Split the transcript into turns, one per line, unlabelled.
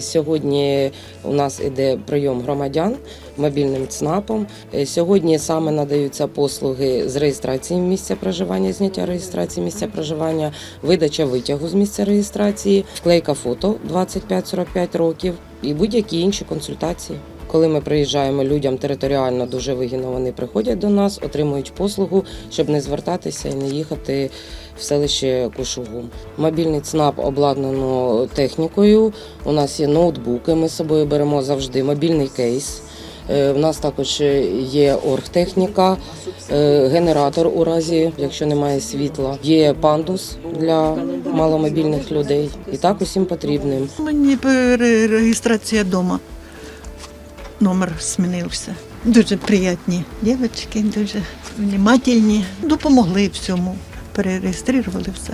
Сьогодні у нас іде прийом громадян мобільним ЦНАПом. Е, Сьогодні саме надаються послуги з реєстрації місця проживання, зняття реєстрації місця проживання, видача витягу з місця реєстрації, вклейка фото 25-45 років і будь-які інші консультації. Коли ми приїжджаємо людям територіально дуже вигідно, вони приходять до нас, отримують послугу, щоб не звертатися і не їхати в селище Кушугум. Мобільний ЦНАП обладнано технікою. У нас є ноутбуки. Ми з собою беремо завжди мобільний кейс. Е, У нас також є оргтехніка, е, генератор у разі, якщо немає світла. Є пандус для маломобільних людей. І так усім потрібним.
Мені реєстрація вдома. Номер змінився. Дуже приятні дівчатки, дуже внимательні. Допомогли всьому. Перереєстрували все.